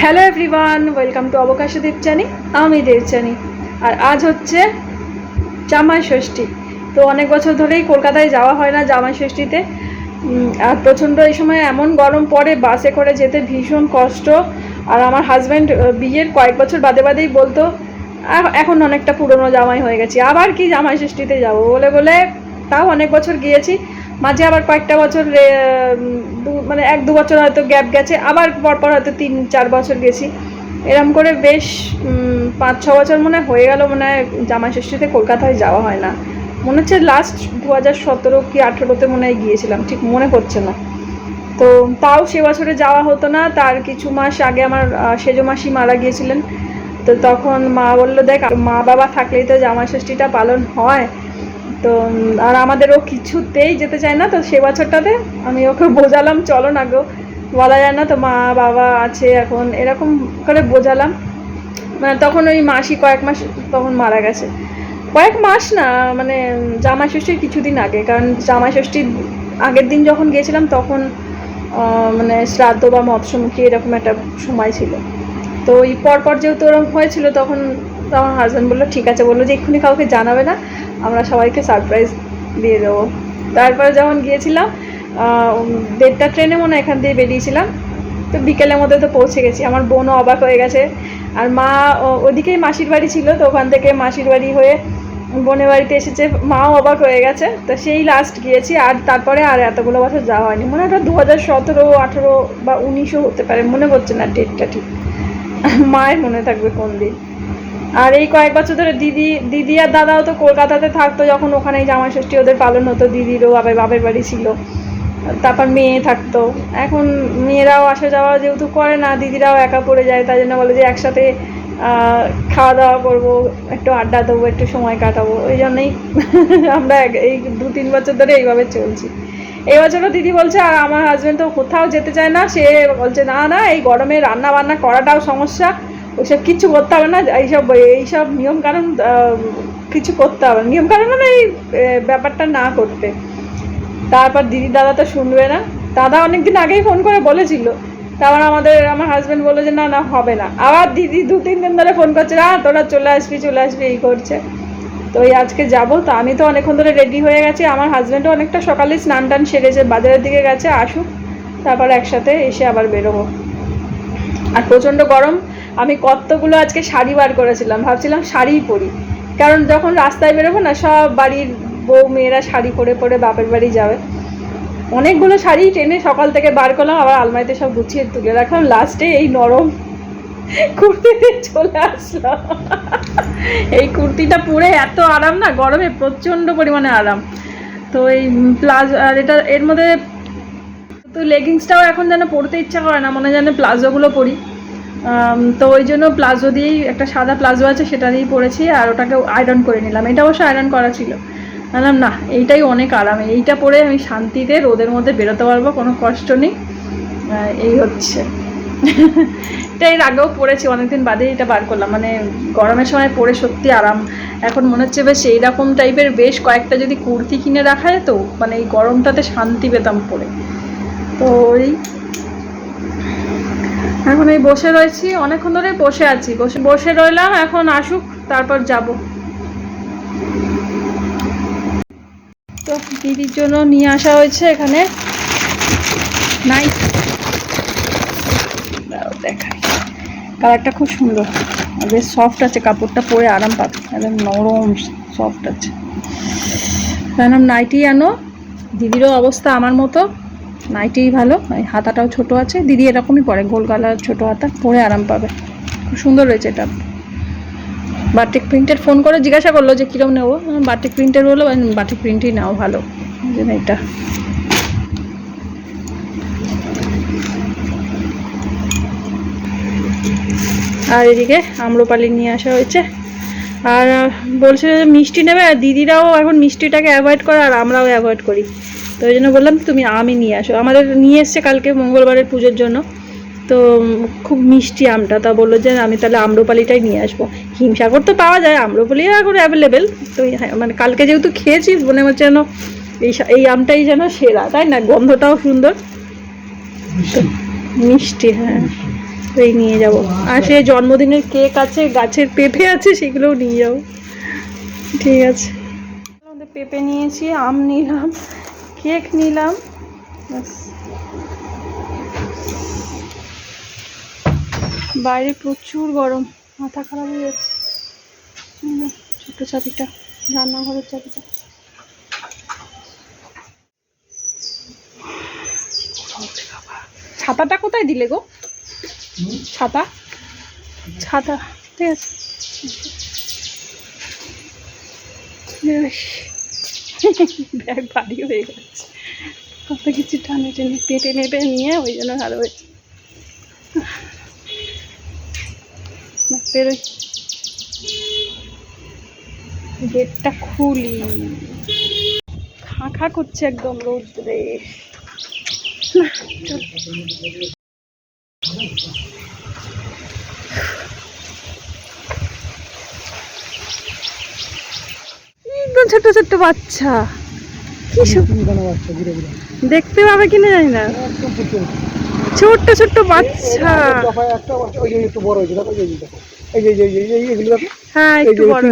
Hello everyone welcome two অবকাশ দেবচানি আমি দেবচানি আর আজ হচ্ছে জামাই ষষ্ঠী। তো অনেক বছর ধরেই কলকাতায় যাওয়া হয় না জামাই ষষ্ঠীতে। আর প্রচণ্ড এই সময় এমন গরম পড়ে, বাসে করে যেতে ভীষণ কষ্ট। আর আমার হাজব্যান্ড বিয়ের কয়েক বছর বাদে বাদেই বলতো "আ- এখন অনেকটা পুরনো জামাই হয়ে গেছি, আবার কি জামাই ষষ্ঠীতে যাব? বলে বলে, তাও অনেক বছর গিয়েছি মাঝে আবার কয়েকটা বছর মানে এক, দু বছর হয়তো গ্যাপ গেছে, আবার পরপর হয়তো তিন, চার বছর গেছি। এরম করে বেশ পাঁচ, ছ বছর মনে হয় গেল মনে হয় জামাই ষষ্ঠীতে কলকাতায় যাওয়া হয় না। মনে হচ্ছে লাস্ট দু হাজার সতেরো কি আঠেরোতে মনে হয় গিয়েছিলাম, ঠিক মনে পড়ছে না। তো তাও সে বছরে যাওয়া হতো না, তার কিছু মাস আগে আমার সেজো মাসি মারা গিয়েছিলেন। তো তখন মা বলল, দেখ, মা বাবা থাকলেই তো জামাই ষষ্ঠীটা পালন হয়। তো আর আমাদেরও কিছুতেই যেতে চায় না, তো সে বছরটাতে আমি ওকে বোঝালাম, চলো না গো, বলা যায় না তো মা বাবা আছে এখন, এরকম করে বোঝালাম। মানে তখন ওই মাসি কয়েক মাস তখন মারা গেছে। কয়েক মাস না মানে জামাই ষষ্ঠীর কিছুদিন আগে, কারণ জামাই ষষ্ঠীর আগের দিন যখন গিয়েছিলাম তখন মানে শ্রাদ্ধ বা মৎস্যমুখী এরকম একটা সময় ছিল। তো ওই পরপর যেহেতু ওরকম হয়েছিল তখন তখন হাজব্যান্ড বলল, ঠিক আছে, বলল যে এক্ষুনি কাউকে জানাবে না আমরা সবাইকে সারপ্রাইজ দিয়ে দেবো। তারপরে যখন গিয়েছিলাম দেড়টা ট্রেনে মনে এখান দিয়ে বেরিয়েছিলাম। তো বিকেলের মধ্যে তো পৌঁছে গেছি। আমার বোনও অবাক হয়ে গেছে। আর মা ওদিকেই মাসির বাড়ি ছিল, তো ওখান থেকে মাসির বাড়ি হয়ে বোনের বাড়িতে এসেছে। মাও অবাক হয়ে গেছে। তো সেই লাস্ট গিয়েছি। আর তারপরে আর এতগুলো বছর যাওয়া হয়নি। মনে হয় দু হাজার সতেরো, আঠেরো বা উনিশও হতে পারে। মনে পড়ছে না ডেটটা ঠিক। মায়ের মনে থাকবে কোন দিন। আর এই কয়েক বছর ধরে দিদি দিদি আর দাদাও তো কলকাতাতে থাকতো, যখন ওখানে জামাই ষষ্ঠী ওদের পালন হতো, দিদিরও বাবার বাপের বাড়ি ছিল। তারপর মেয়ে থাকতো। এখন মেয়েরাও আসা যাওয়া যেহেতু করে না, দিদিরাও একা পড়ে যায়, তাই জন্য বলে যে একসাথে খাওয়া দাওয়া করব, একটু আড্ডা দেবো, একটু সময় কাটাবো। ওই জন্যই আমরা এই দু তিন বছর ধরে এইভাবে চলছি। এই বছরও দিদি বলছে আর আমার হাজব্যান্ড তো কোথাও যেতে চায় না। সে বলছে, না না, এই গরমে রান্না বান্না করাটাও সমস্যা। ওইসব কিছু করতে হবে না, এইসব এইসব নিয়ম কারণ কিছু করতে হবে নিয়ম কারণ মানে এই ব্যাপারটা না করতে। তারপর দিদি দাদা তো শুনবে না। দাদা অনেকদিন আগেই ফোন করে বলেছিল। তারপর আমাদের, আমার হাজব্যান্ড বলল যে, না না, হবে না। আবার দিদি দু, তিন দিন ধরে ফোন করছে না তোরা চলে আসবি চলে আসবি, এই করছে। তো এই আজকে যাব। তো আমি তো অনেকক্ষণ ধরে রেডি হয়ে গেছি। আমার হাজব্যান্ডও অনেকটা সকালে স্নান টান সেরেছে, বাজারের দিকে গেছে, আসুক। তারপর একসাথে এসে আবার বেরোবো। আর প্রচণ্ড গরম। আমি কতগুলো আজকে শাড়ি বার করেছিলাম, ভাবছিলাম শাড়িই পরি। কারণ যখন রাস্তায় বেরোবো না, সব বাড়ির বউ মেয়েরা শাড়ি পরে পরে বাপের বাড়ি যাবে। অনেকগুলো শাড়ি টেনে সকাল থেকে বার করলাম, আবার আলমারিতে সব গুছিয়ে তুলে রাখলাম। লাস্টে এই নরম কুর্তিতে চলে আসলাম। এই কুর্তিটা পরে এত আরাম না, গরমে প্রচণ্ড পরিমাণে আরাম। তো এই প্লাজো, আর এটা, এর মধ্যে তো লেগিংসটাও এখন যেন পরতে ইচ্ছা করে না, মনে যেন প্লাজোগুলো পরি। তো ওই জন্য প্লাজো দিয়েই, একটা সাদা প্লাজো আছে, সেটা দিয়েই পরেছি, আর ওটাকে আয়রন করে নিলাম। এটা অবশ্য আয়রন করা ছিল। বললাম, না, এইটাই অনেক আরাম। এইটা পরে আমি শান্তিতে রোদের মধ্যে বেরোতে পারব, কোনো কষ্ট নেই। এই হচ্ছে। এটা এর আগেও পরেছি, অনেকদিন বাদে এটা বার করলাম। মানে গরমের সময় পরে সত্যি আরাম। এখন মনে হচ্ছে বেশ এইরকম টাইপের বেশ কয়েকটা যদি কুর্তি কিনে রাখা যেত মানে এই গরমটাতে শান্তি পেতাম পরে। তো ওই এখন এই বসে রয়েছি, অনেকক্ষণ ধরে বসে আছি। বসে বসে রইলাম, এখন আসুক, তারপর যাব। তো দিদির জন্য নিয়ে আসা হয়েছে এখানে নাই দেখাই। কালারটা খুব সুন্দর। বেশ সফট আছে, কাপড়টা পরে আরাম পাবে। একদম নরম সফট আছে। নাম নাইটি আনো। দিদিরও অবস্থা আমার মতো। নাইটিই ভালো হাতাটাও ছোট আছে। দিদি এরকমই পরে গোল গালার ছোট হাতা পরে আরাম পাবে। খুব সুন্দর রয়েছে এটা। বাটিক প্রিন্টের ফোন করে জিজ্ঞাসা করল যে কীরকম নেব? বাটিক প্রিন্টের বলল বাটিক প্রিন্টই নাও ভালো। এটা। আর এদিকে আম্রপালি নিয়ে আসা হয়েছে। আর আহ, বলছিল যে মিষ্টি নেবে আর দিদিরাও এখন মিষ্টিটাকে অ্যাভয়েড করে আর আমরাও অ্যাভয়েড করি। তো ওই জন্য বললাম তুমি আমি নিয়ে আসো। আমাদের নিয়ে এসছে কালকে মঙ্গলবারের পুজোর জন্য। তো খুব মিষ্টি আমটা। তা বলল যে আমি তাহলে আম্রপালিটাই নিয়ে আসব। হিমসাগর তো পাওয়া যায় আম্রপালি এখন অ্যাভেলেবেল তো হ্যাঁ, মানে কালকে যেহেতু খেয়েছি মনে হচ্ছে যেন এই এই আমটাই যেন সেরা তাই না? গন্ধটাও সুন্দর। মিষ্টি। হ্যাঁ। তো এই নিয়ে যাব। আর সে জন্মদিনের কেক আছে গাছের পেঁপে আছে সেগুলোও নিয়ে যাব। ঠিক আছে। পেঁপে নিয়েছি আম নিলাম। কেক নিলাম। বাইরে প্রচুর গরম, মাথা খারাপ হয়ে যাচ্ছে। ছোট্ট চাবিটা, রান্নাঘরের চাবিটা। ছাতাটা কোথায় দিলে গো? ছাতা? ছাতা, ঠিক আছে। ব্যাগ ভারী হয়ে গেছে। কত কিছু টানে টেনে, পেটে মেপে নিয়ে, ওই জন্য ভালো হয়েছে গেটটা খুলি। খা খা করছে একদম রোদ্রে। ছোট্ট ছোট্ট বাচ্চা। কি দেখতে পাবে কিনা জানি না। ছোট্ট ছোট্ট বাচ্চা। হ্যাঁ একটু বড়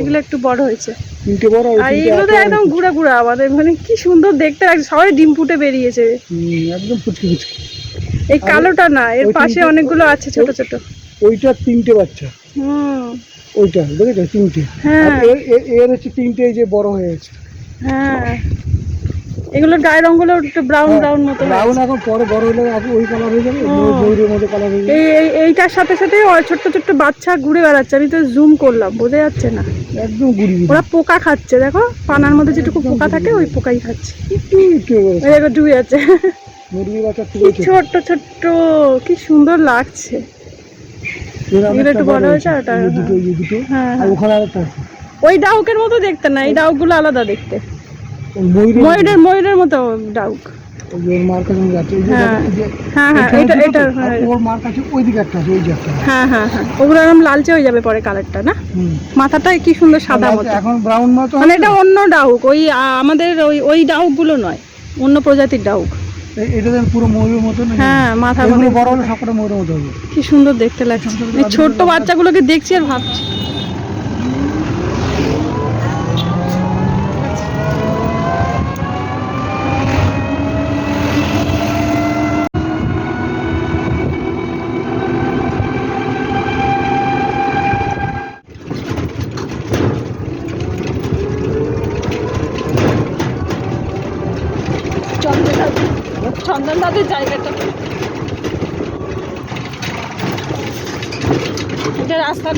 এগুলো একটু বড় হয়েছে। আর তিনটে এগুলো তো একদম বড়। গুঁড়া গুঁড়া আমাদের মানে কি সুন্দর দেখতে লাগছে। সবাই ডিম ফুটে বেরিয়েছে। একদম এই কালোটা না এর পাশে অনেকগুলো আছে ছোট ছোট। ওইটা তিনটে বাচ্চা। হুম। ওইটা দেখেছ? তিনটে। হ্যাঁ। এর- হচ্ছে তিনটে এই যে বড় হয়ে গেছে। হ্যাঁ। গায়ের রঙগুলো একটু ব্রাউন ব্রাউন মতো ব্রাউন হয়েছে। এখন পরে বড় হলে এখন ওই কালার হয়ে যাবে ময়ূরের মতো কালার হয়ে যাবে। এই এই- এইটার সাথে সাথে ও- ছোট্ট ছোট্ট বাচ্চা ঘুরে বেড়াচ্ছে। আমি তো জুম করলাম বোঝা যাচ্ছে না। একদম গুড়ি ওরা পোকা খাচ্ছে দেখো? পানার মধ্যে যেটুকু পোকা থাকে ওই পোকাই খাচ্ছে। দেখো ডুবে যাচ্ছে। বাচ্চা ছোট্ট ছোট্ট কি সুন্দর লাগছে। এগুলো একটু বড় হয়েছে আর ওটা এই যে দুটো এই দুটো হ্যাঁ হ্যাঁ। ওখানে আরেকটা আছে। ওই ডাউকের মতো দেখতে না এই ডাউকগুলো আলাদা দেখতে। ময়ূরের ময়ূরের মতো ডাউক। মার কাছে যাচ্ছি হ্যাঁ। হ্যাঁ হ্যাঁ এটা এটা হ্যাঁ। ওর মার কাছে ওই দিকে একটা আছে ওই যে একটা হ্যাঁ হ্যাঁ হ্যাঁ। ওগুলো এরকম লালচে হয়ে যাবে পরে কালারটা না। মাথাটা কি সুন্দর সাদা মতো। এখন ব্রাউন মতো মানে এটা অন্য ডাউক ওই আমাদের ওই ওই ডাউকগুলো নয় অন্য প্রজাতির ডাউক। এটা যেন পুরো ময়ূরের মতো হ্যাঁ মাথা বড় হলে সবকটা ময়ূরের মতো হবে। কি সুন্দর দেখতে লাগছে। এই ছোট্ট বাচ্চাগুলোকে দেখছি আর ভাবছি চন্দন দাদু চন্দন দাদুর জায়গাটা এটা রাস্তার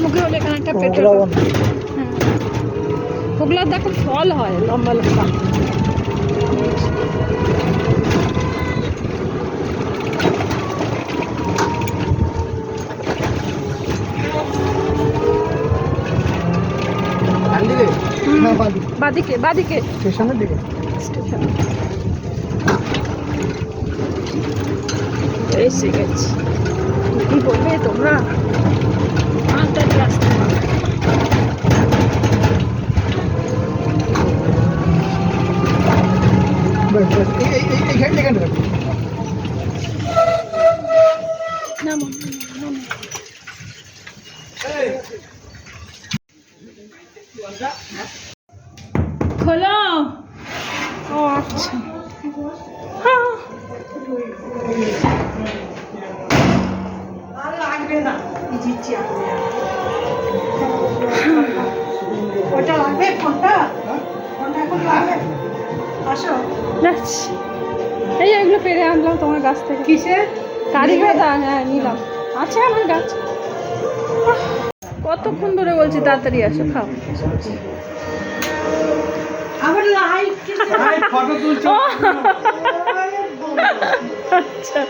একটা পেট্রোল হ্যাঁ। ওগুলোর দেখো ফল হয় লম্বা লম্বা। বাদিকে বাদিকে। স্টেশনের দিকে। স্টেশন। এসে গেছি। কি বলবে তোমরা? ఇక్కడ ఇక్కడ ఇక్కడ এই এগুলো পেরে আনলাম তোমার গাছ থেকে। কিসে? কারি হ্যাঁ নিলাম। আছে আমার গাছ। কতক্ষণ ধরে বলছি তাড়াতাড়ি আসো খাও। আবার লাইট আচ্ছা।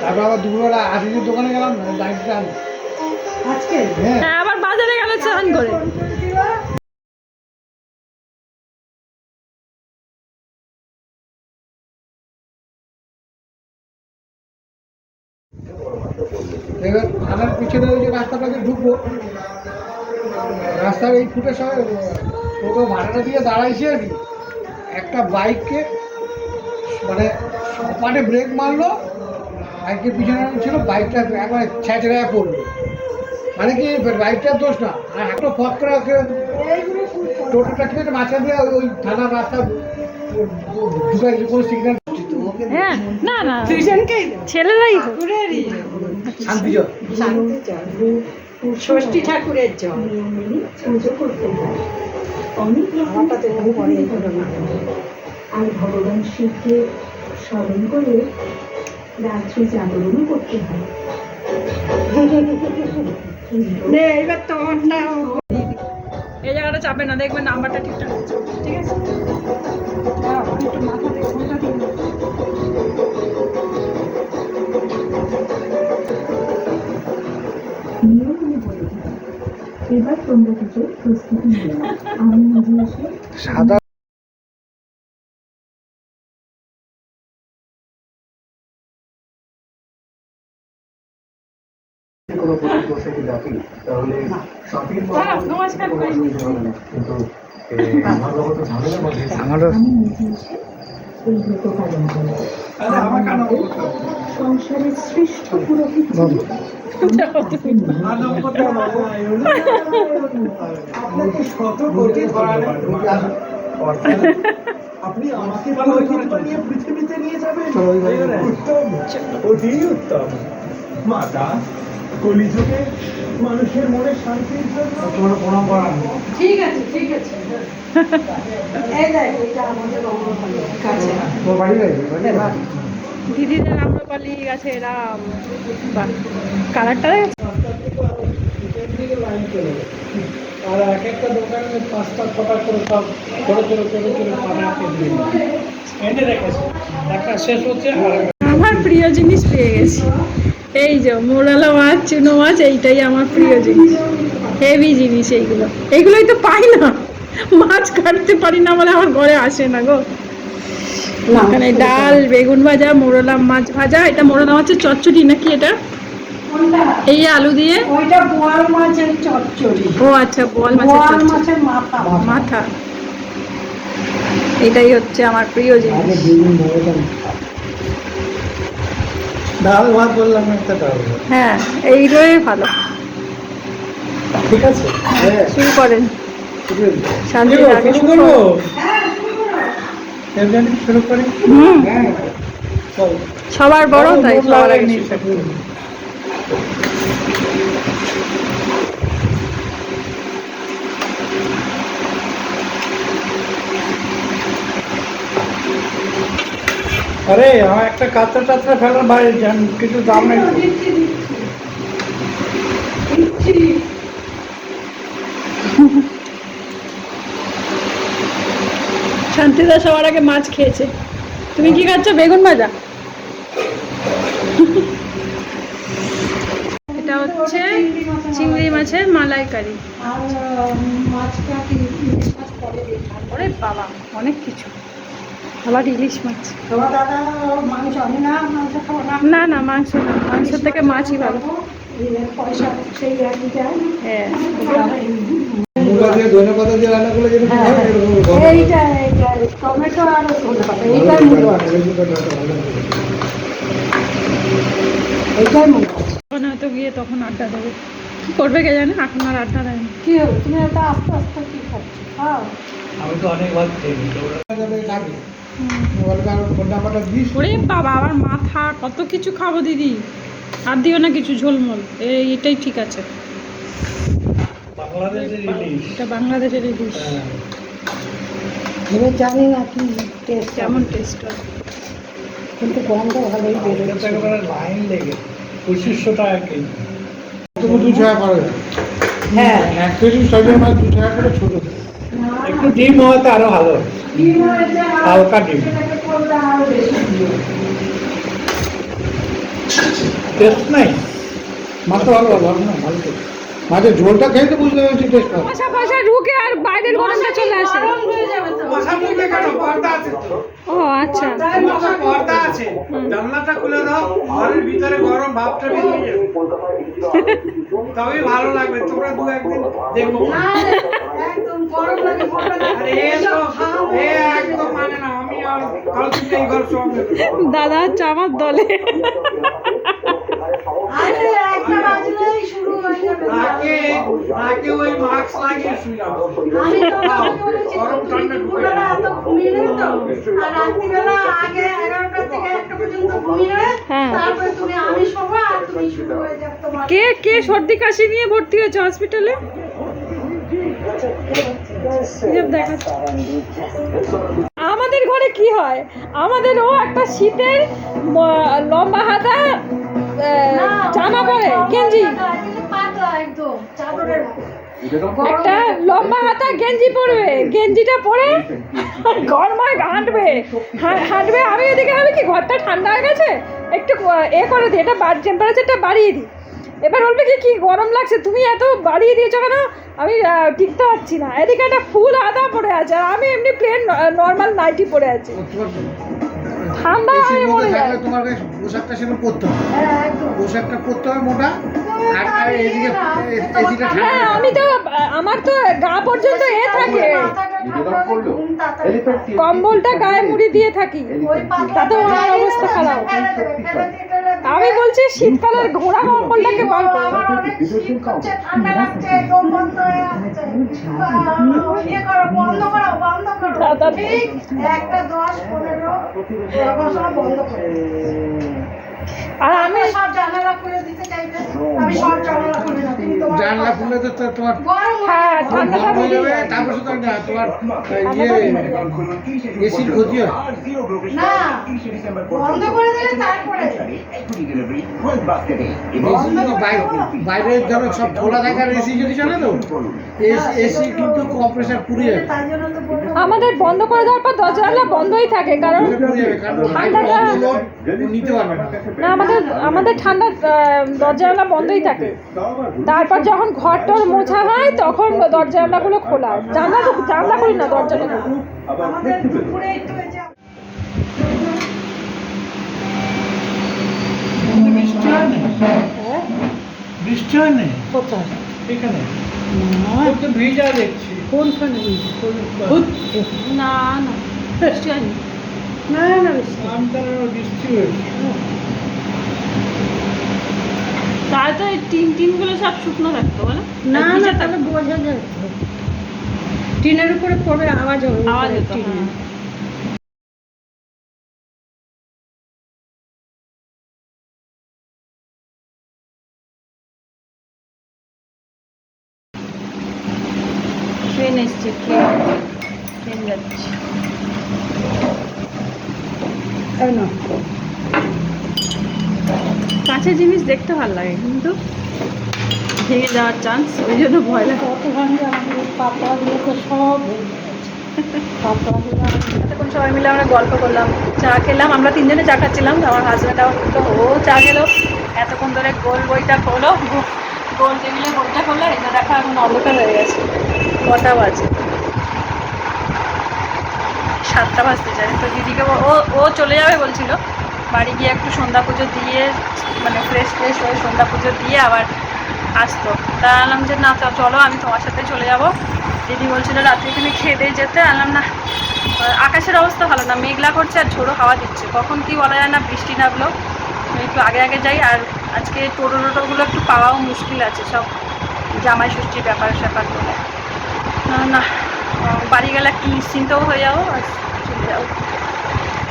তারপর আবার দুপুরবেলা আশিসের দোকানে গেলাম না আজকে? হ্যাঁ। হ্যাঁ আবার বাজারে গেলে চান করে। পিছনে ওই যে রাস্তাটাকে ঢুকবো রাস্তার এই ফুটে সময় টোটো ভাড়াটা দিয়ে দাঁড়াইছে আর কি। একটা বাইককে মানে সপাটে ব্রেক মারলো বাইকের পিছনে ছিল বাইকটা একবার ছ্যাঁচড়ায় পড়ল। মানে কি বাইকটার দোষ না আর একটা ফক করে ওকে টোটোটা খেয়ে মাঝখান দিয়ে ওই- থানার রাস্তা ঢুকাই কোনো সিগন্যাল হ্যাঁ না না। দুজনকেই ছেলেরাই শান্তি জল ষষ্ঠী ঠাকুরের জল পুজো করতে হয় অনেক পরে আর ভগবান শিবকে স্মরণ করে রাত্রে জাগরণও করতে হয়। নে এবার তোমার না। এই জায়গাটা চাপে না দেখবেন নাম্বারটা ঠিকঠাক আছে। ঠিক আছে? একটু মাথা থেকে এবার তোমরা কিছু প্রস্তুতি নিয়ে আমি নিজে এসে সাদা কোনো তাহলে হ্যাঁ, না। কিন্তু মধ্যে এই ব্রত পালন করি সংসারের শ্রেষ্ঠ পুরোহিত আপনাকে শত কোটি আপনি আমাকে বানিয়ে পৃথিবীতে নিয়ে যাবেন উত্তম অতি উত্তম মাতা কলিযুগে মানুষের মনে শান্তির জন্য তোমার প্রণাম করা ঠিক আছে ঠিক আছে। এই দেখ এটা আমাদের কাছে তোমার বাড়ি যাবে দিদিদের আম্রপালি গাছে রাম। কালারটা? আর এক একটা দোকানে পাঁচটা ছটা করে সব ছোটো ছোটো ছোটো ছোটো এনে রেখেছে। একটা শেষ হচ্ছে আর আমার প্রিয় জিনিস পেয়ে গেছি। এই যে মোরালা মাছ চুনো মাছ এইটাই আমার প্রিয় জিনিস। হেভি জিনিস এইগুলো। এইগুলোই তো পাই না। মাছ কাটতে পারি না বলে আমার ঘরে আসে না গো। ডাল বেগুন ভাজা মোরলা মাছ ভাজা এটা মোরলা মাছের চচ্চড়ি নাকি এটা? এই আলু দিয়ে? ওইটা বোয়াল মাছের চচ্চড়ি। ও আচ্ছা বোয়াল মাছের চচ্চড়ি। মাছের মাথা। মাথা। এটাই হচ্ছে আমার প্রিয় জিনিস। ডাল ভাত বললাম একটা ডাল হ্যাঁ এইগুলোই ভালো। ঠিক আছে হ্যাঁ। শুরু করেন। শান্তি শুরু আগে শুরু করব শুরু করি? হুম। হ্যাঁ। সবার বড় তাই সবার আগে আরে আমার একটা কাতরা টাতরা ফেলার বাইরে যান কিছু দাম নেই। শান্তিদা সবার আগে মাছ খেয়েছে। তুমি কি খাচ্ছ? বেগুন ভাজা? এটা হচ্ছে চিংড়ি মাছের মালাইকারি। আর মাছটা কি মাছ পরে দিয়ে ওরে বাবা অনেক কিছু। আবার ইলিশ মাছ। না না? না না মাংস না মাংসের থেকে মাছই ভালো। হ্যাঁ। দিয়ে দিয়ে হয়, আছে তখন হয়তো গিয়ে তখন আড্ডা দেবে। কি করবে কে জানে? এখন আর আড্ডা দেয়নি কি হবে তুমি আস্তে আস্তে কি খাচ্ছ আমি তো অনেক ভাত ওরে বাবা আমার মাথা কত কিছু খাব দিদি। আর দিও না কিছু ঝোলমোল। এই এটাই ঠিক আছে। এটা বাংলাদেশের ইলিশ। এবার জানি না কি টেস্ট কেমন টেস্ট হয়। কিন্তু গন্ধ ভালোই বেরোচ্ছে। লাইন লেগে। পঁচিশশো টাকা কেজি। তুমি দু টাকা করে? হ্যাঁ। এক কেজি সজনে মাছ দু টাকা করে ছোট। একটু ডিম হওয়াতে আরও ভালো। হালকা ডিম। টেস্ট নাই? ভালো ভালো না ভালো। মাছের ঝোলটা খেয়ে তো বুঝতে পারছি টেস্ট ঢুকে আর বাইরের গরমটা চলে আসে। ও আচ্ছা। পর্দা আছে। জানলাটা খুলে দাও ঘরের ভিতরে গরম ভাবটা বেরিয়ে যাবে। তবেই ভালো লাগবে তোমরা দু একদিন দেখো। একদম গরম লাগে দাদা হচ্ছে আমার দলে। হ্যাঁ। কে কে সর্দি কাশি নিয়ে ভর্তি হয়েছে হসপিটালে আমাদের ঘরে কি হয়? আমাদেরও একটা শীতের লম্বা হাতা জামা পরে গেঞ্জি। একটা লম্বা হাতা গেঞ্জি পরবে গেঞ্জিটা পরে গরমায় হাঁটবে। হাঁটবে। আমি এদিকে ভাবি কি ঘরটা ঠান্ডা হয়ে গেছে? একটু এ করে দিই এটা টেম্পারেচারটা বাড়িয়ে দিই এবার বলবে কি কি গরম লাগছে? তুমি এত বাড়িয়ে দিয়েছ কেন? আমি টিকতে পারছি না। এদিকে একটা ফুল আদা পরে আছে আর আমি এমনি প্লেন নর্মাল নাইটি পরে আছি। ঠান্ডা আমি মরে যাই থাকলে পোশাকটা সেরকম পরতে হবে। হ্যাঁ, পোশাকটা পরতে হবে মোটা হ্যাঁ আমি তো আমার তো গা পর্যন্ত এ থাকে। কম্বলটা গায়ে মুড়ি দিয়ে থাকি। ওই তাতে আমার অবস্থা খারাপ। আমি বলছি শীতকালের ঘোড়া কম্বলটাকে বার করো আমার অনেক শীত করছে, ঠান্ডা লাগছে, বন্ধ হয়ে আসছে। ইয়ে করো, বন্ধ করো, বন্ধ করো। একটা দশ, পনেরো, বন্ধ করো। আর আমি সব জানালা করে দিতে চাইবে আমি সব জানালা খুলে দিই তুমি তোমার জানলা খুললে তো তো তোমার গরম হয়ে হ্যাঁ যাবে। ঠান্ডাটা গরম হয়ে বেরিয়ে তো। তারপর তোমার ইয়ে এসির ক্ষতি হয়। না বন্ধ করে দিলে তারপরে। এসি যদি বাই- বাইরে ধরো সব খোলা থাকার এসি যদি চলে তো এসি কিন্তু কম্প্রেসার পুড়ে যাবে আমাদের বন্ধ করে দেওয়ার পর দরজা জানলা বন্ধই থাকে কারণ ঠান্ডাটা- না আমাদের আমাদের ঠান্ডা দরজা জানলা বন্ধই থাকে। তারপর যখন ঘর টর মোছা হয় তখন দরজা জানলাগুলো খোলা জানলা তো জানলা করি না দরজাটা বৃষ্টি হয় না? বৃষ্টি হয় না? কোথায়? এখানে। তো ভিজা দেখছি। কোনখানে না না বৃষ্টি হয়নি। না না বৃষ্টি হয়েছে। তাই তো এই টিন টিনগুলো সব শুকনো থাকতো বলো? না না তাহলে বোঝা যায় টিনের উপরে পড়বে আওয়াজ হবে। আওয়াজ হতো হ্যাঁ। ট্রেন এসছে ট্রেন ট্রেন যাচ্ছে কাছে জিনিস দেখতে ভালো লাগে, কিন্তু ভেঙে যাওয়ার চান্স ওই জন্য ভয় লাগে। তো সবাই মিলে আমরা গল্প করলাম, চা খেলাম, আমরা তিনজনে চা খাচ্ছিলাম আমার হাজব্যান্ড উঠল ও, চা খেলো। এতক্ষণ ধরে গোল বইটা গো- গোল টেবিলে বইটা করল এটা দেখা, এখন অন্ধকার হয়ে গেছে। কটা বাজে? সাতটা বাজতে যায় তো দিদিকে ও ও চলে যাবে বলছিল। বাড়ি গিয়ে একটু সন্ধ্যা পুজো দিয়ে মানে ফ্রেশ ফ্রেশ হয়ে সন্ধ্যা পুজো দিয়ে আবার আসতো। তা আনলাম যে, না চলো, আমি তোমার সাথে চলে যাব। দিদি বলছিল, রাত্রে তুমি খেয়ে দিয়ে যেতে? আনলাম, না। আকাশের অবস্থা ভালো না, মেঘলা করছে আর ঝোড়ো হাওয়া দিচ্ছে। কখন কি বলা যায় না, বৃষ্টি নামলো। একটু আগে আগে যাই, আর আজকে টোটো টোটোগুলো একটু পাওয়াও মুশকিল আছে, সব জামাই ষষ্ঠীর ব্যাপার স্যাপার বলে। না, বাড়ি গেলে একটু নিশ্চিন্তও হয়ে যাব, আর চলে যাব।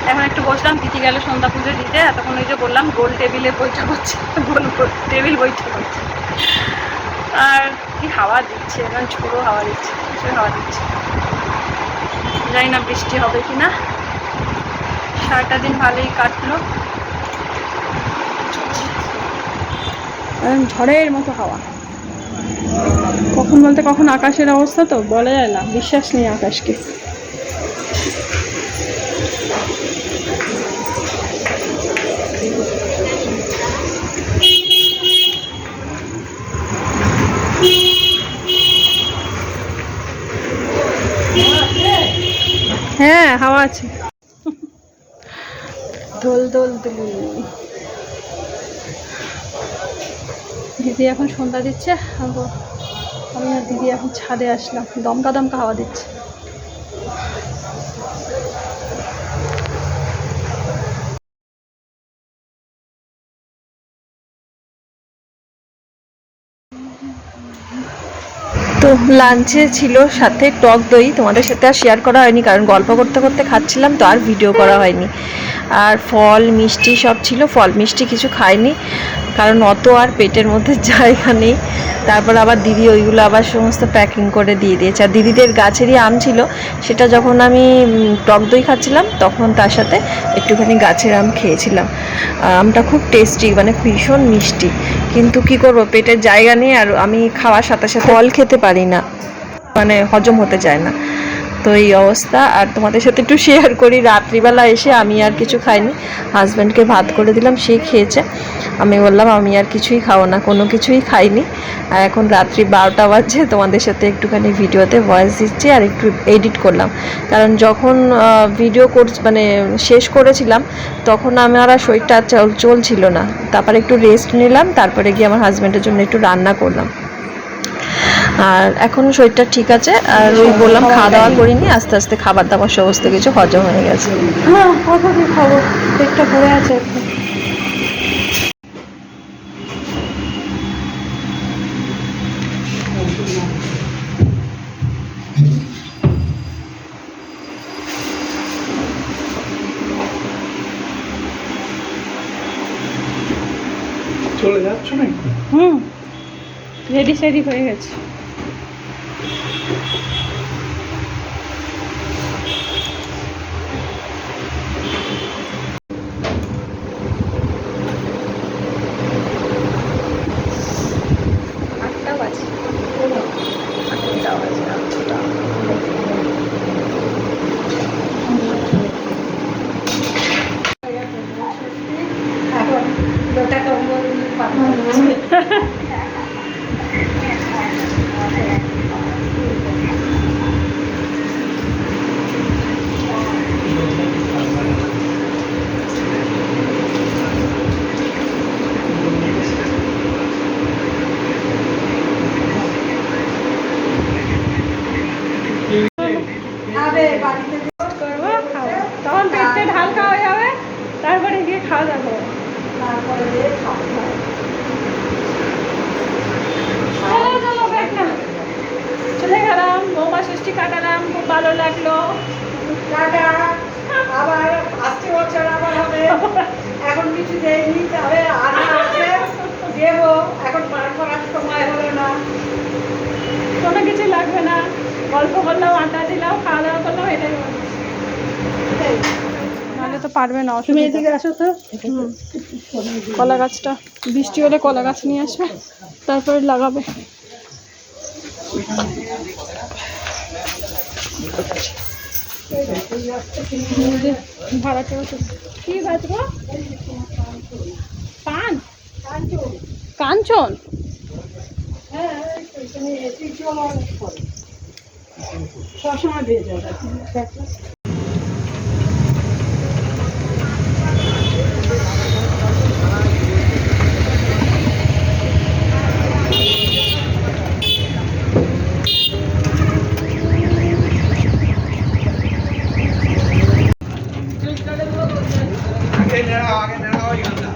এখন একটু বসলাম দিদি গেল সন্ধ্যা পুজো দিতে, এতক্ষণ ওই যে বললাম, গোল টেবিলে বৈঠক করছে গোল টেবিল বৈঠক করছে আর কি হাওয়া দিচ্ছে এখন ছোটো হাওয়া দিচ্ছে, প্রচুর হাওয়া দিচ্ছে। জানি না বৃষ্টি হবে কি না সারাটা দিন ভালোই কাটলো। ঝড়ের মতো হাওয়া। কখন বলতে কখন আকাশের অবস্থা তো বলা যায় না, বিশ্বাস নেই আকাশকে। হ্যাঁ হাওয়া আছে। দোল দোল দুলি। দিদি এখন সন্ধ্যা দিচ্ছে আমি আর দিদি এখন ছাদে আসলাম। দমকা দমকা হাওয়া দিচ্ছে। তো লাঞ্চে ছিল সাথে টক দই। তোমাদের সাথে আর শেয়ার করা হয়নি, কারণ গল্প করতে করতে খাচ্ছিলাম, তো আর ভিডিও করা হয়নি। আর ফল, মিষ্টি সব ছিল, ফল, মিষ্টি কিছু খাইনি, কারণ অত আর পেটের মধ্যে জায়গা নেই। তারপর আবার দিদি ওইগুলো আবার সমস্ত প্যাকিং করে দিয়ে দিয়েছে। আর দিদিদের গাছেরই আম ছিল, সেটা যখন আমি টক দই খাচ্ছিলাম, তখন তার সাথে একটুখানি গাছের আম খেয়েছিলাম। আমটা খুব টেস্টি মানে ভীষণ মিষ্টি। কিন্তু কি করব, পেটের জায়গা নেই আর আমি খাওয়ার সাথে সাথে ফল খেতে পারি না। মানে হজম হতে চায় না। তো এই অবস্থা। আর তোমাদের সাথে একটু শেয়ার করি, রাত্রিবেলা এসে আমি আর কিছু খাইনি। হাজব্যান্ডকে ভাত করে দিলাম, সে খেয়েছে। আমি বললাম, আমি আর কিছুই খাব না, কোনো কিছুই খাইনি। আর এখন রাত্রি বারোটা বাজছে, তোমাদের সাথে একটুখানি ভিডিওতে ভয়েস দিচ্ছি আর একটু এডিট করলাম। কারণ যখন ভিডিও কর মানে শেষ করেছিলাম, তখন আমার আর শরীরটা চল- চলছিল না। তারপরে একটু রেস্ট নিলাম, তারপরে গিয়ে আমার হাজব্যান্ডের জন্য একটু রান্না করলাম। আর এখন শরীরটা ঠিক আছে আর ওই বললাম খাওয়া দাওয়া করিনি আস্তে আস্তে খাবার দাবার সমস্ত কিছু হজম হয়ে গেছে। হ্যাঁ খাব পেটটা আছে চলে যাচ্ছ নাকি? হুম। রেডি সেডি হয়ে গেছে আটটা বাজে আটটা বাজে আটটা এখন লোটা কম্বল পাঠাচ্ছে খাবে বাড়িতে করব খাব তখন পেটে হালকা হয়ে যাবে তারপরে গিয়ে খাওয়া দাওয়া করব তারপরে খাবে চলো চলো ব্যাগ না চলে গেলাম বৌমা ষষ্ঠী কাটালাম খুব ভালো লাগল টাটা আবার আসছে বছর আবার হবে এখন কিছু দেয়নি তবে আনা আছে দেবো এখন পার করার সময় হলো না কোনো কিছু লাগবে না গল্প করলাম আড্ডা দিলাম খাওয়া দাওয়া করলাম এটাই বলো নাহলে তো পারবে না তুমি এদিকে আসো তো। কলা গাছটা। বৃষ্টি হলে কলা গাছ নিয়ে আসবে তারপরে লাগাবে। ভাড়াটা কি গাছ গো? পান। কাঞ্চন? হ্যাঁ সবসময় ভেজা থাকে আগে নেড়াও আগে নেড়াও ওই গানটা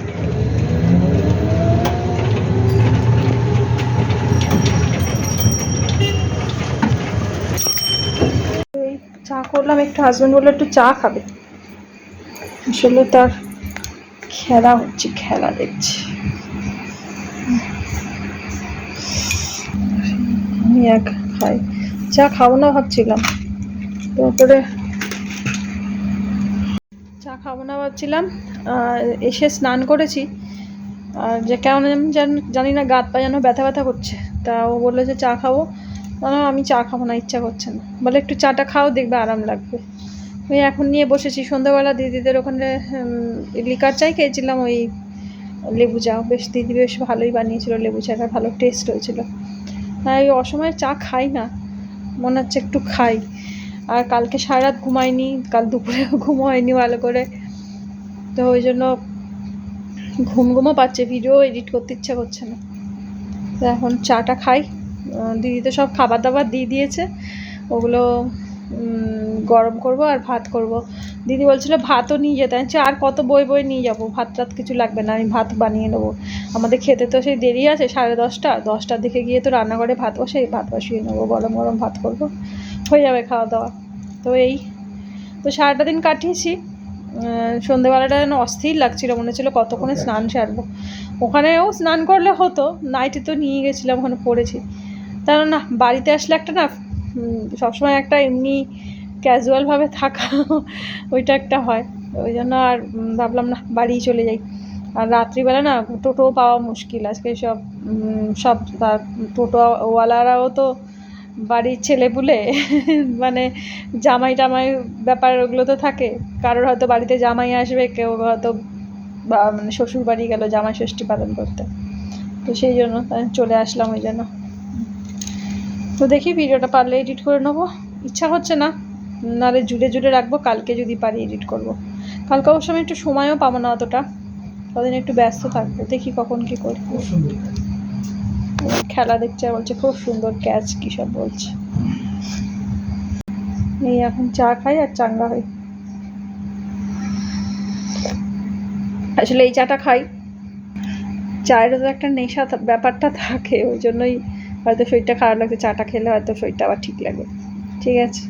এই চা করলাম একটু হাজব্যান্ড বলল একটু চা খাবে। আসলে তার খেলা হচ্ছে, খেলা দেখছি। আমি এক খাই। চা খাব না ভাবছিলাম। তারপরে চা খাব না ভাবছিলাম। এসে স্নান করেছি। আর যে কেমন জানি না গাত পা যেন ব্যথা ব্যথা করছে। তা ও বলল যে চা খাব। বললাম, আমি চা খাব না ইচ্ছা করছে না। বলে একটু চাটা খাও দেখবে আরাম লাগবে। ওই এখন নিয়ে বসেছি। সন্ধ্যাবেলা দিদিদের ওখানে লিকার চাই খেয়েছিলাম ওই লেবু চা। বেশ দিদি বেশ ভালোই বানিয়েছিল লেবু চাটা ভালো টেস্ট হয়েছিল। হ্যাঁ এই অসময়ে চা খাই না মনে হচ্ছে একটু খাই। আর কালকে সারা রাত ঘুমাইনি কাল দুপুরে ঘুম হয়নি ভালো করে। তো ওই জন্য ঘুম ঘুমও পাচ্ছে ভিডিও এডিট করতে ইচ্ছা করছে না। তো এখন চাটা খাই। দিদি তো সব খাবার দাবার দিয়ে দিয়েছে। ওগুলো গরম করব আর ভাত করব। দিদি বলছিল ভাতও নিয়ে যেতে। আমি আর কত বই বই নিয়ে যাব? ভাত টাত কিছু লাগবে না আমি ভাত বানিয়ে নেব। আমাদের খেতে তো সেই দেরি আছে সাড়ে দশটা। দশটার দিকে গিয়ে তো রান্নাঘরে ভাত বসে ভাত বসিয়ে নেব। গরম গরম ভাত করব। হয়ে যাবে খাওয়া দাওয়া। তো এই তো সারাটা দিন কাটিয়েছি। সন্ধেবেলাটা যেন অস্থির লাগছিল মনে হচ্ছিল কতক্ষণে স্নান সারবো। ওখানেও স্নান করলে হতো নাইটে তো নিয়ে গেছিলাম ওখানে পড়েছি। তার না, বাড়িতে আসলে একটা না সবসময় একটা এমনি ক্যাজুয়ালভাবে থাকা, ওইটা একটা হয়। ওই জন্য আর ভাবলাম না, বাড়িই চলে যাই। আর রাত্রিবেলা না টোটো পাওয়া মুশকিল। আজকে সব সব তার টোটোওয়ালারাও তো বাড়ির ছেলেপুলে মানে জামাই টামাই ব্যাপার ওগুলো তো থাকে। কারোর হয়তো বাড়িতে জামাই আসবে, কেউ হয়তো বা মানে শ্বশুর বাড়ি গেল জামাই ষষ্ঠী পালন করতে। তো সেই জন্য চলে আসলাম ওই জন্য। তো দেখি ভিডিওটা পারলে এডিট করে নেব। ইচ্ছা হচ্ছে না নাহলে জুড়ে জুড়ে রাখব কালকে যদি পারি এডিট করব। কালকে অবশ্য আমি একটু সময়ও পাবো না অতটা কদিন একটু ব্যস্ত থাকব দেখি কখন কি করি। খেলা দেখছে আর বলছে খুব সুন্দর ক্যাচ কী সব বলছে। এই এখন চা খাই আর চাঙ্গা হই। আসলে এই চাটা খাই। চায়ের তো একটা নেশা ব্যাপারটা থাকে ওই জন্যই হয়তো শরীরটা খারাপ লাগছে চাটা খেলে হয়তো শরীরটা আবার ঠিক লাগবে ঠিক আছে?